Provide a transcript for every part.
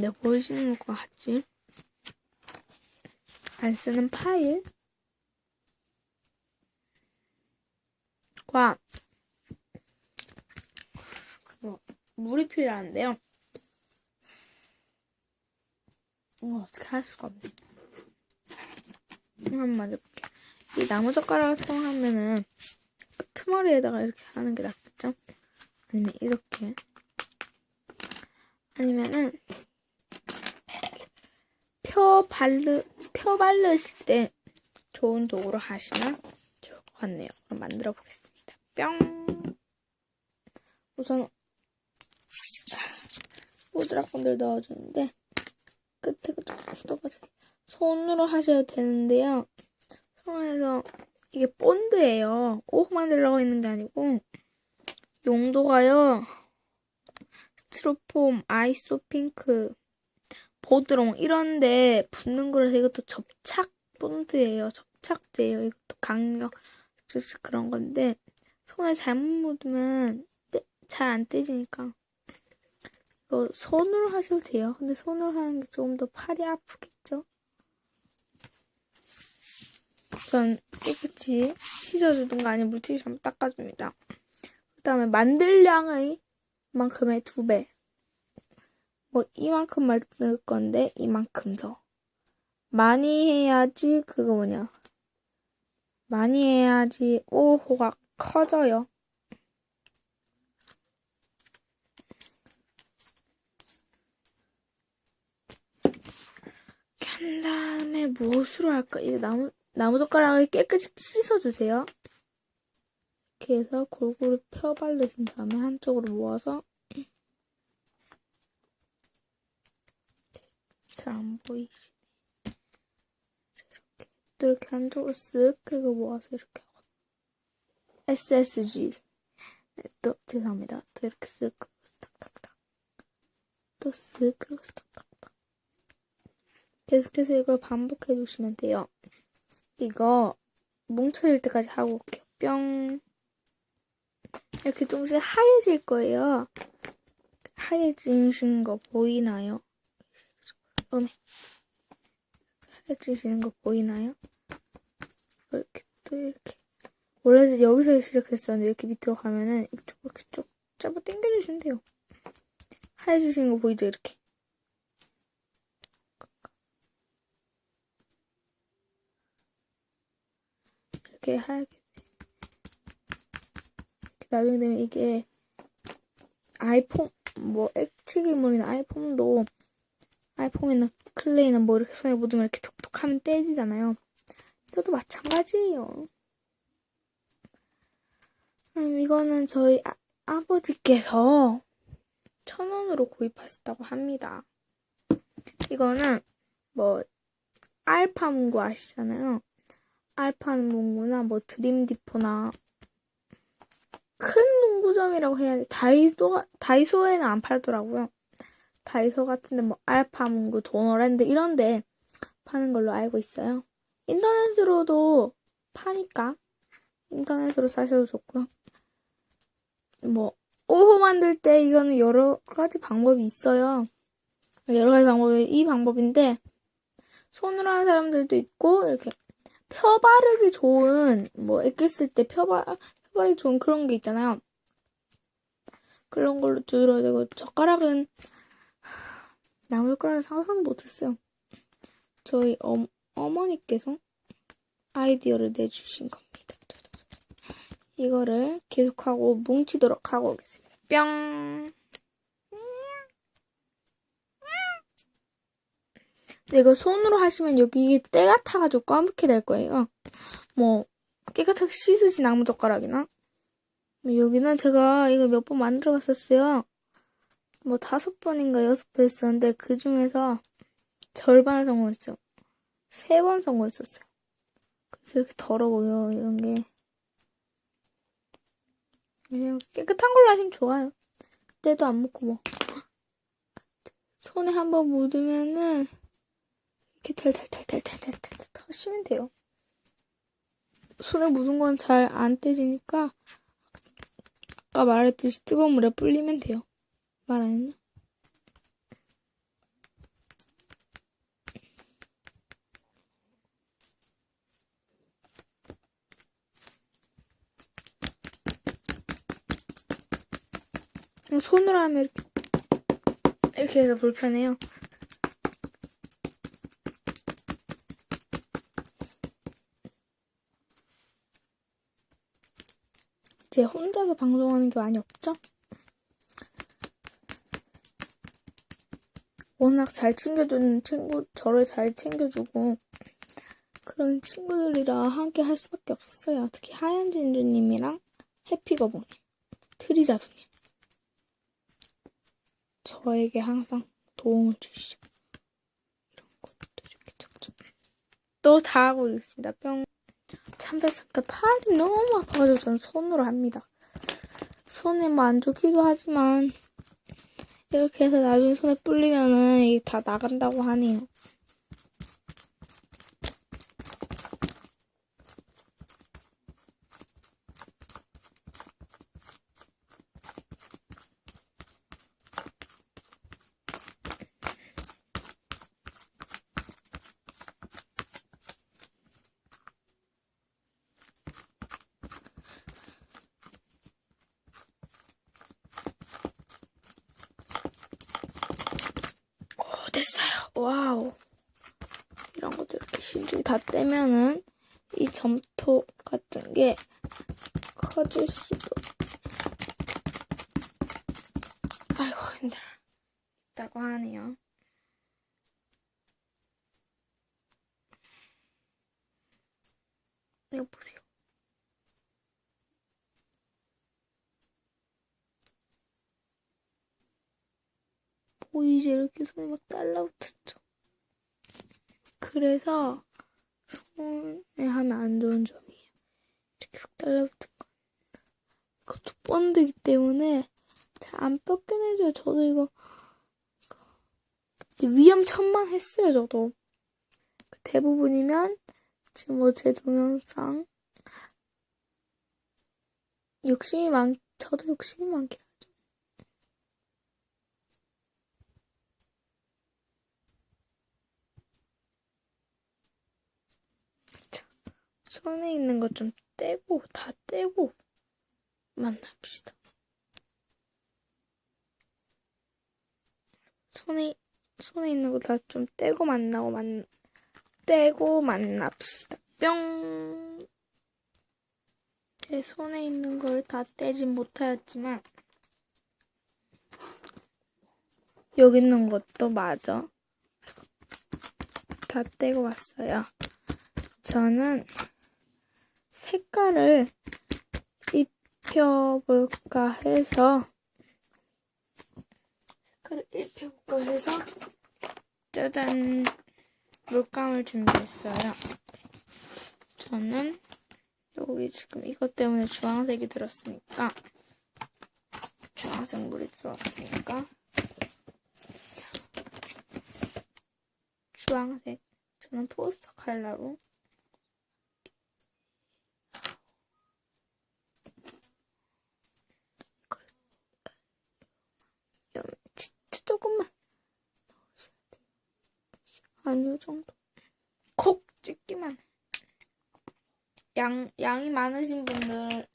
네, 보이시는 것 같지? 안 쓰는 파일. 과, 그거, 물이 필요한데요. 이거 어떻게 할 수가 없네. 한번 만져볼게요. 이 나무젓가락을 사용하면은 끄트머리에다가 이렇게 하는 게 낫겠죠? 아니면 이렇게. 아니면은 펴 바르 펴 바르실 때 좋은 도구로 하시면 좋을 것 같네요. 그럼 만들어 보겠습니다. 뿅. 우선 모드라콘들 넣어주는데 끝에가 좀 굳어가지고 손으로 하셔야 되는데요. 손에서 이게 본드예요. 오 만들려고 있는 게 아니고 용도가요. 스티로폼, 아이소 핑크, 보드롱 이런데 붙는 거라서 이것도 접착 본드예요. 접착제예요. 이것도 강력 그런 건데 손에 잘못 묻으면 잘 안 떼지니까 이거 손으로 하셔도 돼요. 근데 손으로 하는 게 조금 더 팔이 아프겠죠? 전 깨끗이 씻어주든가 아니면 물티슈 한번 닦아줍니다. 그 다음에 만들 양의 만큼의 두 배. 뭐 이만큼 만들 건데 이만큼 더. 많이 해야지 그거 뭐냐. 많이 해야지 오호가 커져요. 한 다음에 무엇으로 할까? 이 나무 나무젓가락을 깨끗이 씻어주세요. 이렇게 해서 골고루 펴 바르신 다음에 한쪽으로 모아서 잘 안 보이시네. 이렇게 또 이렇게 한쪽으로 쓱 그리고 모아서 이렇게 하고 SSG 네, 또 죄송합니다. 또 이렇게 쓱 탁탁탁 또 쓱 그리고 탁탁탁 계속해서 이걸 반복해 주시면 돼요. 이거 뭉쳐질 때까지 하고 올게요. 뿅. 이렇게 조금씩 하얘질 거예요. 하얘지신 거 보이나요? 어메. 하얘지시는 거 보이나요? 이렇게 또 이렇게. 원래 여기서 시작했었는데 이렇게 밑으로 가면은 이쪽 이렇게 쭉 잡아 당겨주시면 돼요. 하얘지시는 거 보이죠? 이렇게. 이렇게 하얗게 나중에 되면 이게 아이폰 뭐 액체괴물이나 아이폰도 아이폰이나 클레이나 뭐 이렇게 손에 묻으면 이렇게 톡톡 하면 떼지잖아요. 이것도 마찬가지예요. 음, 이거는 저희 아, 아버지께서 천 원으로 구입하셨다고 합니다. 이거는 뭐 알파 문구 아시잖아요. 알파 문구나 뭐 드림디포나 큰 문구점이라고 해야 돼. 다이소, 다이소에는 안 팔더라고요. 다이소 같은데 뭐 알파문구, 도너랜드 이런데 파는 걸로 알고 있어요. 인터넷으로도 파니까 인터넷으로 사셔도 좋고요. 뭐 오호 만들 때 이거는 여러 가지 방법이 있어요. 여러 가지 방법이 이 방법인데 손으로 하는 사람들도 있고 이렇게 펴 바르기 좋은 뭐 액기 쓸때 펴바 젓가락이 좋은 그런 게 있잖아요. 그런 걸로 들어야 되고 젓가락은 나무젓가락을 상상 못했어요. 저희 어, 어머니께서 아이디어를 내주신 겁니다. 이거를 계속하고 뭉치도록 하고 오겠습니다. 뿅! 이거 손으로 하시면 여기 때가 타가지고 까맣게 될 거예요. 뭐 깨끗하게 씻으신 나무젓가락이나 뭐 여기는 제가 이거 몇 번 만들어 봤었어요. 뭐 다섯 번인가 여섯 번 했었는데 그 중에서 절반을 성공했어요. 세 번 성공했었어요. 그래서 이렇게 더러워요 이런 게. 그냥 깨끗한 걸로 하시면 좋아요. 때도 안 묻고 뭐. 손에 한번 묻으면은 이렇게 탈탈탈탈탈탈탈 하시면 돼요. 손에 묻은 건 잘 안 떼지니까 아까 말했듯이 뜨거운 물에 불리면 돼요. 말 안 했나? 손으로 하면 이렇게, 이렇게 해서 불편해요. 제 혼자서 방송하는 게 많이 없죠? 워낙 잘 챙겨주는 친구, 저를 잘 챙겨주고, 그런 친구들이라 함께 할 수밖에 없었어요. 특히 하얀 진주님이랑 해피거북님, 트리자수님. 저에게 항상 도움을 주시고, 이런 것도 이렇게 척척. 또다 하고 있습니다. 뿅. 참다 참다 팔이 너무 아파가지고 전 손으로 합니다. 손에 뭐안 좋기도 하지만, 이렇게 해서 나중에 손에 뿔리면은 이게 다 나간다고 하네요. 오, 됐어요. 와우. 이런 것도 이렇게 실줄 다 떼면은 이 점토 같은 게 커질 수도. 아이고, 힘들어. 있다고 하네요. 이거 보세요. 보이지? 이렇게 손이 막 달라붙었죠. 그래서 손에 하면 안 좋은 점이에요. 이렇게 막 달라붙은 거. 그것도 본드기 때문에 잘안 뺏겨내줘요. 저도 이거 위험천만했어요. 저도 대부분이면 지금 뭐 제 동영상 욕심이 많, 저도 욕심이 많긴 손에 있는 것 좀 떼고 다 떼고 만납시다. 손에 손에 있는 거 다 좀 떼고 만나고 만 떼고 만납시다. 뿅. 제 손에 있는 걸 다 떼진 못하였지만 여기 있는 것도 맞아. 다 떼고 왔어요. 저는 색깔을 입혀볼까 해서 색깔을 입혀볼까 해서 짜잔 물감을 준비했어요. 저는 여기 지금 이것 때문에 주황색이 들었으니까 주황색 물이 들어왔으니까 자, 주황색 저는 포스터 컬러로 진짜 조금만 아니 요 정도 콕 찍기만 양 양이 많으신 분들은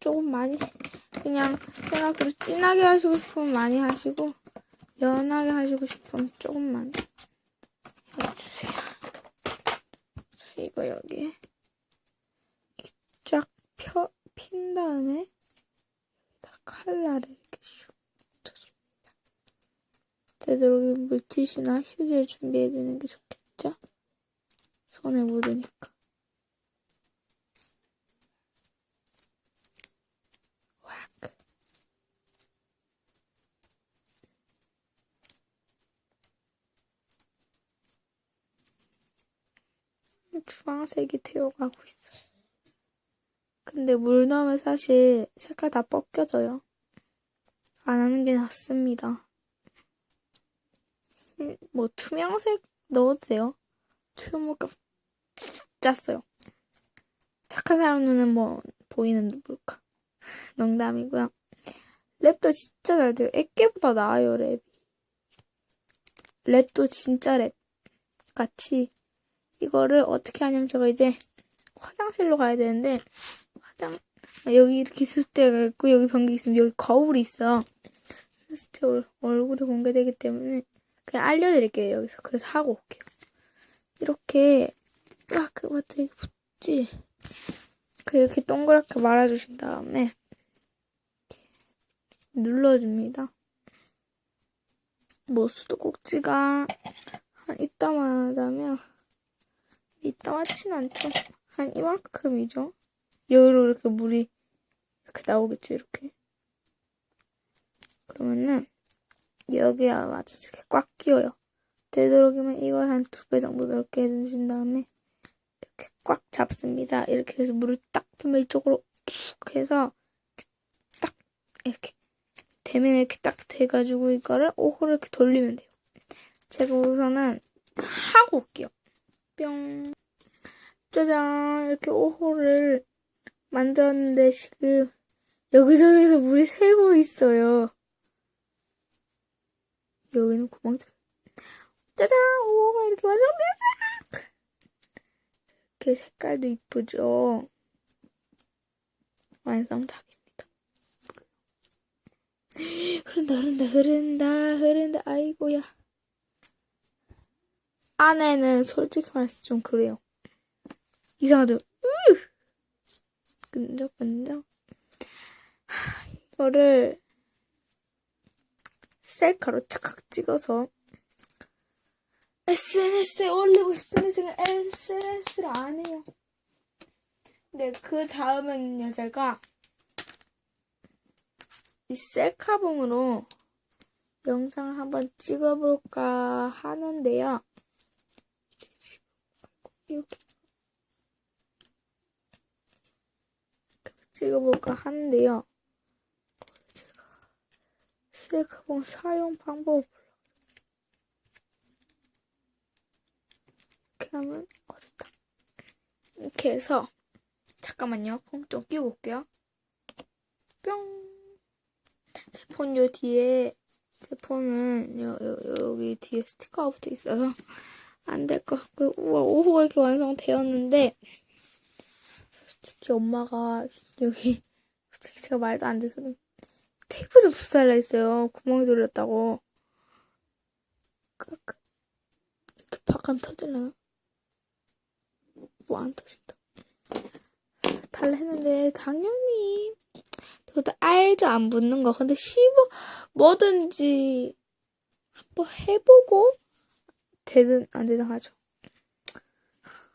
조금 많이 그냥 생각으로 진하게 하시고 싶으면 많이 하시고 연하게 하시고 싶으면 조금만 해주세요. 자 이거 여기 쫙펴 핀 다음에 여기다 칼라를 이렇게 슉 묻혀줍니다. 되도록이면 물티슈나 휴지를 준비해주는 게 좋겠죠? 손에 묻으니까. 왁. 주황색이 되어가고 있어요. 근데 물 넣으면 사실 색깔 다 벗겨져요. 안 하는 게 낫습니다. 음, 뭐 투명색 넣어도 돼요. 투명물감 짰어요. 착한 사람 눈은 뭐 보이는 누굴까? 농담이고요. 랩도 진짜 잘 돼요. 애깨보다 나아요 랩이. 랩도 진짜 랩 같이 이거를 어떻게 하냐면 제가 이제 화장실로 가야 되는데 화장 아, 여기 이렇게 있을 때가 있고 여기 변기 있으면 여기 거울이 있어. 그래서 제 얼- 얼굴이 공개되기 때문에 그냥 알려드릴게요 여기서. 그래서 하고 올게요. 이렇게 딱 그마트 이렇게 붙지. 그 이렇게 동그랗게 말아주신 다음에 눌러줍니다. 뭐 수도꼭지가 한 이따만 하다면 이따만치 않죠. 한 이만큼이죠. 여기로 이렇게 물이 이렇게 나오겠죠. 이렇게. 그러면은 여기에 맞춰서 이렇게 꽉 끼워요. 되도록이면 이거 한두 배 정도 넓게 해주신 다음에 이렇게 꽉 잡습니다. 이렇게 해서 물을 딱 틀면 이쪽으로 푹 해서 딱 이렇게 되면 이렇게 딱 돼가지고 이거를 오호를 이렇게 돌리면 돼요. 제가 우선은 하고 올게요. 뿅. 짜잔. 이렇게 오호를 만들었는데 지금 여기저기서 물이 새고 있어요. 여기는 들어. 짜잔. 오호가 이렇게 완성됐어요. 이렇게 색깔도 이쁘죠. 완성작입니다. 흐른다, 흐른다, 흐른다, 흐른다. 아이고야. 안에는 솔직히 말해서 좀 그래요. 이상하죠? 으! 끈적끈적. 하, 이거를 셀카로 착착 찍어서 SNS에 올리고 싶은데 지금 SNS를 안 해요. 네, 그 다음은요, 제가 이 셀카봉으로 영상을 한번 찍어볼까 하는데요. 이렇게 찍어볼까 하는데요. 셀카봉 사용 방법을 이렇게 하면 어딨다. 이렇게 해서 잠깐만요. 폰좀 끼고 올게요. 뿅. 제폰요 뒤에 제 폰은 요, 요, 여기 뒤에 스티커가 붙어 있어서 안 될 것 같고요. 우와, 오호가 이렇게 완성되었는데 솔직히 엄마가 여기 솔직히 제가 말도 안 돼서 테이프 좀 붙여달라 했어요. 구멍이 돌렸다고. 그, 그, 이렇게 바람 터질라나? 뭐 안 터진다. 달라 했는데 당연히 저도 알죠 안 붙는 거 근데 씹어 뭐든지 한번 해보고 되든 안 되든 하죠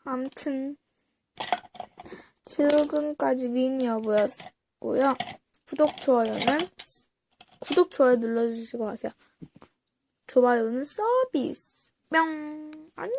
아무튼 지금까지 미니 여보였고요 구독 좋아요는 구독 좋아요 눌러주시고 가세요. 좋아요는 서비스. 뿅. 안녕